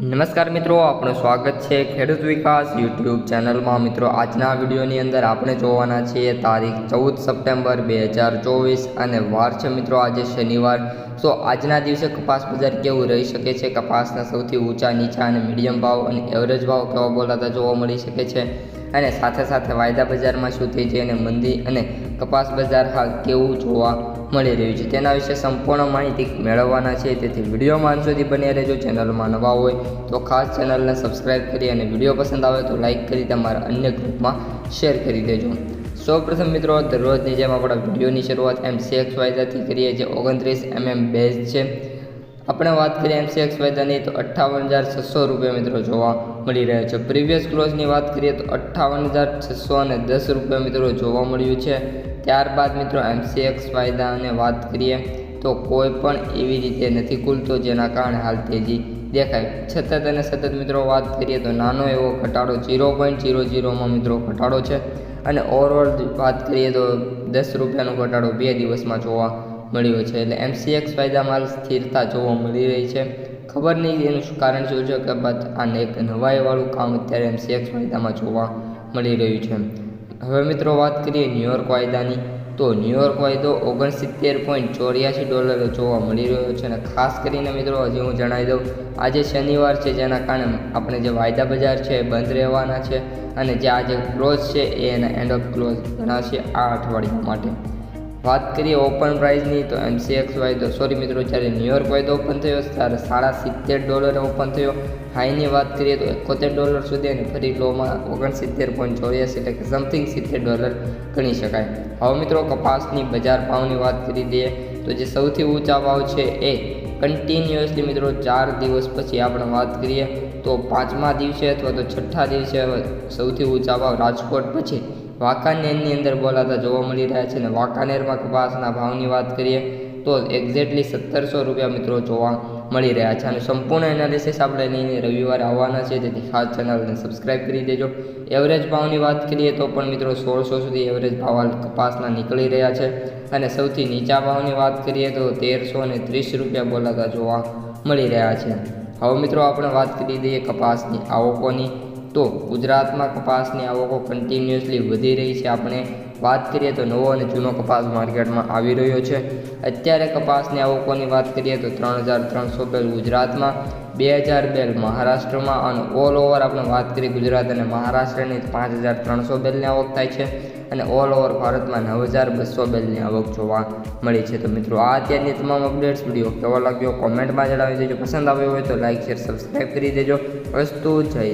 નમસ્કાર મિત્રો આપણું સ્વાગત છે ખેડૂત વિકાસ યુટ્યુબ ચેનલમાં. મિત્રો, આજના વિડીયોની અંદર આપણે જોવાના છીએ તારીખ ચૌદ સપ્ટેમ્બર બે હજાર ચોવીસ અને વાર છે મિત્રો, આજે શનિવાર. સો આજના દિવસે કપાસ બજાર કેવું રહી શકે છે? કપાસના સૌથી ઊંચા, નીચા અને મીડિયમ ભાવ અને એવરેજ ભાવ કેવા બોલાતા જોવા મળી શકે છે? અને સાથે સાથે વાયદા બજારમાં શું થઈ છે અને મંદી અને કપાસ બજાર હાલ કેવું જોવા મળી રહ્યું છે તેના વિશે સંપૂર્ણ માહિતી મેળવવાના છે. તેથી વિડીયોમાં અંત સુધી બન્યા રહેજો. ચેનલમાં નવા હોય તો ખાસ ચેનલને સબસ્ક્રાઈબ કરી અને વીડિયો પસંદ આવે તો લાઇક કરી તમારા અન્ય ગ્રુપમાં શેર કરી દેજો. સૌપ્રથમ મિત્રો, દરરોજની જેમ આપણા વિડીયોની શરૂઆત એમ સેક્સ વાયદાથી કરીએ જે ઓગણત્રીસ એમએમ બેઝ છે. આપણે વાત કરીએ એમસીએક્સ વાયદાની, તો અઠ્ઠાવન હજાર છસો રૂપિયા મિત્રો જોવા મળી રહ્યા છે. પ્રીવિયસ ક્લોઝની વાત કરીએ, તો અઠ્ઠાવન હજાર છસો અને દસ રૂપિયા મિત્રો જોવા મળ્યું છે. ત્યારબાદ મિત્રો એમસીએક્સ વાયદાને વાત કરીએ, તો કોઈ પણ એવી રીતે નથી ખુલતો જેના કારણે હાલ તેજી દેખાય. છતાં અને સતત મિત્રો વાત કરીએ, તો નાનો એવો ઘટાડો ઝીરો પોઈન્ટ ઝીરો ઝીરોમાં મિત્રો ઘટાડો છે. અને ઓવરઓલ વાત કરીએ, તો દસ રૂપિયાનો ઘટાડો બે દિવસમાં જોવા મળ્યો છે. એટલે એમસીએક્સ ફાયદામાં સ્થિરતા જોવા મળી રહી છે. ખબર નહીં એનું કારણ શું છે કે બાદ આને એક નવાઈવાળું કામ અત્યારે એમસીએક્સ ફાયદામાં જોવા મળી રહ્યું છે. હવે મિત્રો વાત કરીએ ન્યુયોર્ક વાયદાની. તો ન્યૂયોર્ક વાયદો ઓગણસિત્તેર પોઈન્ટ ચોર્યાસી ડોલરે જોવા મળી રહ્યો છે. અને ખાસ કરીને મિત્રો હજી હું જણાવી દઉં, આજે શનિવાર છે, જેના કારણે આપણે જે વાયદા બજાર છે એ બંધ રહેવાના છે. અને જે આજે ક્લોઝ છે, એ એના એન્ડ ઓફ ક્લોઝ ગણાશે આ અઠવાડિયા માટે. વાત કરીએ ઓપન પ્રાઇસની તો એમસીએક્સ વાયદો. સોરી મિત્રો, જ્યારે ન્યુયોર્ક વાયદો ઓપન થયો, ત્યારે સાડા સિત્તેર ડોલરે ઓપન થયો. હાઈની વાત કરીએ તો એકોતેર ડોલર સુધી અને ફરી લોમાં ઓગણસિત્તેર પોઈન્ટ ચોર્યાસી, એટલે કે સમથિંગ સિત્તેર ડોલર ગણી શકાય. હવે મિત્રો, કપાસની બજાર ભાવની વાત કરી દઈએ, તો જે સૌથી ઊંચા ભાવ છે એ કન્ટિન્યુઅસલી મિત્રો ચાર દિવસ પછી આપણે વાત કરીએ, તો પાંચમા દિવસે અથવા તો છઠ્ઠા દિવસે સૌથી ઊંચા ભાવ રાજકોટ પછી વાંકાનેરની અંદર બોલાતા જોવા મળી રહ્યા છે અને વાંકાનેરમાં કપાસના ભાવની વાત કરીએ તો એક્ઝેક્ટલી સત્તરસો રૂપિયા મિત્રો જોવા મળી રહ્યા છે અને સંપૂર્ણ એનાલિસિસ આપણે લઈને રવિવારે આવવાના છે તેથી ખાસ ચેનલને સબસ્ક્રાઇબ કરી દેજો. એવરેજ ભાવની વાત કરીએ તો પણ મિત્રો સોળસો સુધી એવરેજ ભાવ કપાસના નીકળી રહ્યા છે અને સૌથી નીચા ભાવની વાત કરીએ તો તેરસો અને ત્રીસ રૂપિયા બોલાતા જોવા મળી રહ્યા છે. હવે મિત્રો આપણે વાત કરી દઈએ કપાસની આવકોની. તો ગુજરાતમાં કપાસની આવકો કન્ટિન્યુઅસલી વધી રહી છે. આપણે વાત કરીએ તો નવો અને જૂનો કપાસ માર્કેટમાં આવી રહ્યો છે. અત્યારે કપાસની આવકોની વાત કરીએ તો ત્રણ હજાર ત્રણસો બેલ ગુજરાતમાં, બે હજાર બેલ મહારાષ્ટ્રમાં અને ઓલ ઓવર આપણે વાત કરીએ ગુજરાત અને મહારાષ્ટ્રની પાંચ હજાર ત્રણસો બેલની આવક થાય છે અને ઓલ ઓવર ભારતમાં નવ હજાર બસો બેલની આવક જોવા મળી છે. તો મિત્રો, આ અત્યારની તમામ અપડેટ્સ વીડિયો કેવો લાગ્યો? કોમેન્ટમાં જણાવી દેજો. પસંદ આવ્યો હોય તો લાઇક શેર સબસ્ક્રાઈબ કરી દેજો. વસ્તુ જય